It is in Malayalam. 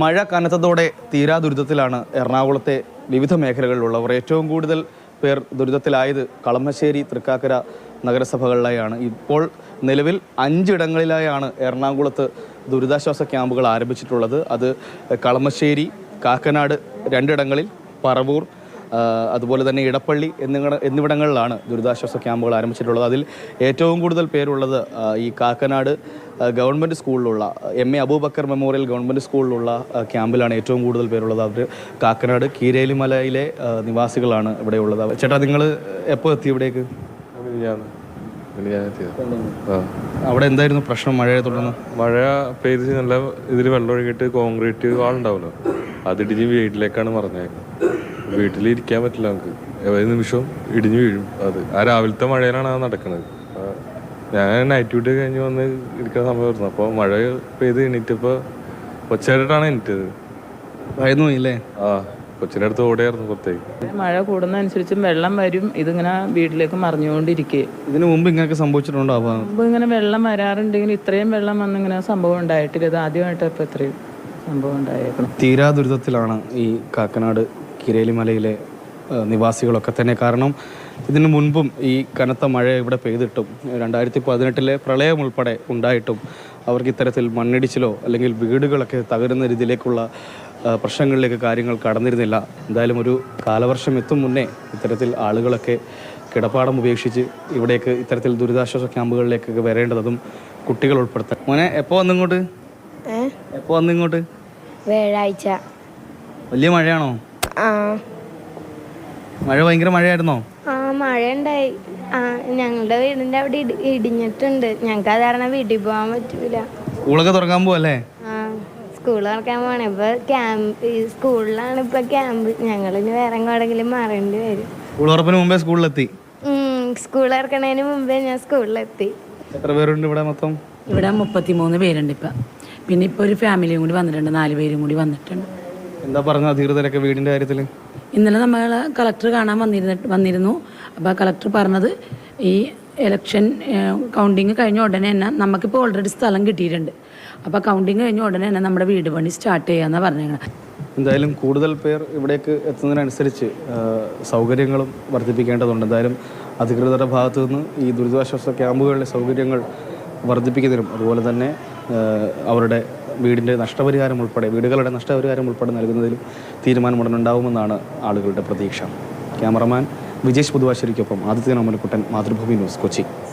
മഴ കനത്തതോടെ തീരാ ദുരിതത്തിലാണ് എറണാകുളത്തെ വിവിധ മേഖലകളിലുള്ളവർ. ഏറ്റവും കൂടുതൽ പേർ ദുരിതത്തിലായത് കളമശ്ശേരി തൃക്കാക്കര നഗരസഭകളിലായാണ്. ഇപ്പോൾ നിലവിൽ അഞ്ചിടങ്ങളിലായാണ് എറണാകുളത്ത് ദുരിതാശ്വാസ ക്യാമ്പുകൾ ആരംഭിച്ചിട്ടുള്ളത്. അത് കളമശ്ശേരി കാക്കനാട് രണ്ടിടങ്ങളിൽ പറവൂർ അതുപോലെ തന്നെ ഇടപ്പള്ളി എന്നിവ എന്നിവിടങ്ങളിലാണ് ദുരിതാശ്വാസ ക്യാമ്പുകൾ ആരംഭിച്ചിട്ടുള്ളത്. അതിൽ ഏറ്റവും കൂടുതൽ പേരുള്ളത് ഈ Kakkanad government സ്കൂളിലുള്ള M A Abubakar memorial government സ്കൂളിലുള്ള ക്യാമ്പിലാണ് ഏറ്റവും കൂടുതൽ പേരുള്ളത്. അവർ കാക്കനാട് കീരേലിമലയിലെ നിവാസികളാണ് ഇവിടെ ഉള്ളത് ചേട്ടാ നിങ്ങൾ എപ്പോൾ എത്തി ഇവിടേക്ക്. അവിടെ എന്തായിരുന്നു പ്രശ്നം? മഴയെ തുടർന്ന്? മഴ പെയ്ത് നല്ല ഇതിൽ വെള്ളം ഒഴുകിയിട്ട് കോൺക്രീറ്റ് വാളുണ്ടാവുമല്ലോ. അതിടിഞ്ഞ് വീട്ടിലേക്കാണ് മറിഞ്ഞേക്കുന്നത് വീട്ടിൽ ഇരിക്കാൻ പറ്റില്ല നമുക്ക്. ഏത് നിമിഷവും ഇടിഞ്ഞു വീഴും. അത് ആ രാവിലത്തെ മഴയിലാണ് അത് നടക്കുന്നത്. ഞാൻ നൈറ്റ് ഡ്യൂട്ടി കഴിഞ്ഞ് വന്ന് ഇരിക്കുന്ന സമയമായിരുന്നു അപ്പോൾ മഴ പെയ്ത് എണീറ്റപ്പോൾ കൊച്ചായിട്ടാണ് എണീറ്റത്. ഭയന്നു ഇല്ലേ ആ കൊച്ചിന്റെ അടുത്ത് ഓടിയായിരുന്നു പുറത്തേക്ക് മഴ കൂടുന്നതനുസരിച്ചും വെള്ളം വരും. ഇതിങ്ങനെ വീട്ടിലേക്ക് മറിഞ്ഞുകൊണ്ടിരിക്കുക ഇതിനു മുമ്പ് ഇങ്ങനെയൊക്കെ സംഭവിച്ചിട്ടുണ്ടോ മുമ്പ് ഇങ്ങനെ വെള്ളം വരാറുണ്ടെങ്കിൽ ഇത്രയും വെള്ളം വന്ന് ഇങ്ങനെ സംഭവം ഉണ്ടായിട്ടില്ല. ഇത് ആദ്യമായിട്ട് ഇപ്പം ഇത്രയും സംഭവം ഉണ്ടായേക്കണം തീരാ ദുരിതത്തിലാണ് ഈ കാക്കനാട് കിരേലിമലയിലെ നിവാസികളൊക്കെ തന്നെ. കാരണം ഇതിനു മുൻപും ഈ കനത്ത മഴ ഇവിടെ പെയ്തിട്ടും രണ്ടായിരത്തി പതിനെട്ടിലെ പ്രളയം ഉൾപ്പെടെ ഉണ്ടായിട്ടും അവർക്ക് ഇത്തരത്തിൽ മണ്ണിടിച്ചിലോ അല്ലെങ്കിൽ വീടുകളൊക്കെ തകരുന്ന രീതിയിലേക്കുള്ള പ്രശ്നങ്ങളിലേക്ക് കാര്യങ്ങൾ കടന്നിരുന്നില്ല. എന്തായാലും ഒരു കാലവർഷം എത്തും മുന്നേ ഇത്തരത്തിൽ ആളുകളൊക്കെ കിടപ്പാടം ഉപേക്ഷിച്ച് ഇവിടേക്ക് ഇത്തരത്തിൽ ദുരിതാശ്വാസ ക്യാമ്പുകളിലേക്കൊക്കെ വരേണ്ടതും കുട്ടികൾ ഉൾപ്പെടുത്താൻ മോനെ എപ്പോൾ വന്നിങ്ങോട്ട്? എപ്പോൾ വന്നിങ്ങോട്ട് വ്യാഴാഴ്ച വലിയ മഴയാണോ? മഴ ഭയങ്കര മഴയായിരുന്നോ? ആ മഴ ഉണ്ടായി ആ ഞങ്ങളുടെ വീടിന്റെ അവിടെ ഇടി ഇടിഞ്ഞിട്ടുണ്ട്. ഞങ്ങൾക്ക് അത് കാരണം വീട്ടിൽ പോകാൻ പറ്റൂല. സ്കൂളൊക്കെ തുറക്കാൻ പോവല്ലേ? ആ സ്കൂൾ തുറക്കാൻ പോണേ ഇപ്പൊ ക്യാമ്പ് ഈ സ്കൂളിലാണ് ഇപ്പൊ ക്യാമ്പ്. ഞങ്ങൾ ഇനി വേറെ എങ്ങോടെങ്കിലും മാറേണ്ടി വരും. സ്കൂൾ തുറപ്പിന് മുമ്പേ സ്കൂളിലെത്തി? ഉം, സ്കൂൾ തുറക്കണതിന് മുമ്പേ ഞാൻ സ്കൂളിലെത്തി. എത്ര പേരുണ്ട് ഇവിടെ മൊത്തം? ഇവിടെ മുപ്പത്തിമൂന്ന് പേരുണ്ട് ഇപ്പം. പിന്നെ ഇപ്പോൾ ഒരു ഫാമിലിയും കൂടി വന്നിട്ടുണ്ട്. നാല് പേരും കൂടി വന്നിട്ടുണ്ട്. എന്താ പറഞ്ഞ അധികൃതരൊക്കെ വീടിന്റെ കാര്യത്തിൽ ഇന്നലെ നമ്മൾ കളക്ടർ കാണാൻ വന്നിരുന്നിട്ട് വന്നിരുന്നു. അപ്പോൾ കളക്ടർ പറഞ്ഞത് ഈ ഇലക്ഷൻ കൗണ്ടിങ് കഴിഞ്ഞ ഉടനെ തന്നെ നമുക്കിപ്പോൾ ഓൾറെഡി സ്ഥലം കിട്ടിയിട്ടുണ്ട്. അപ്പോൾ കൗണ്ടിങ് കഴിഞ്ഞ ഉടനെ തന്നെ നമ്മുടെ വീട് പണി സ്റ്റാർട്ട് ചെയ്യാമെന്നാണ് പറഞ്ഞേക്കണം. എന്തായാലും കൂടുതൽ പേർ ഇവിടേക്ക് എത്തുന്നതിനനുസരിച്ച് സൗകര്യങ്ങളും വർദ്ധിപ്പിക്കേണ്ടതുണ്ട്. എന്തായാലും അധികൃതരുടെ ഭാഗത്തു നിന്ന് ഈ ദുരിതാശ്വാസ ക്യാമ്പുകളിലെ സൗകര്യങ്ങൾ വർദ്ധിപ്പിക്കുന്നതിനും അതുപോലെ തന്നെ അവരുടെ വീടിന്റെ നഷ്ടപരിഹാരം ഉൾപ്പെടെ വീടുകളുടെ നഷ്ടപരിഹാരം ഉൾപ്പെടെ നൽകുന്നതിലും തീരുമാനം ഉടനുണ്ടാവുമെന്നാണ് ആളുകളുടെ പ്രതീക്ഷ. ക്യാമറമാൻ വിജേഷ് പുതുവാശ്ശേരിക്കൊപ്പം ആദിത്യനാമലക്കുട്ടൻ മാതൃഭൂമി ന്യൂസ് കൊച്ചി.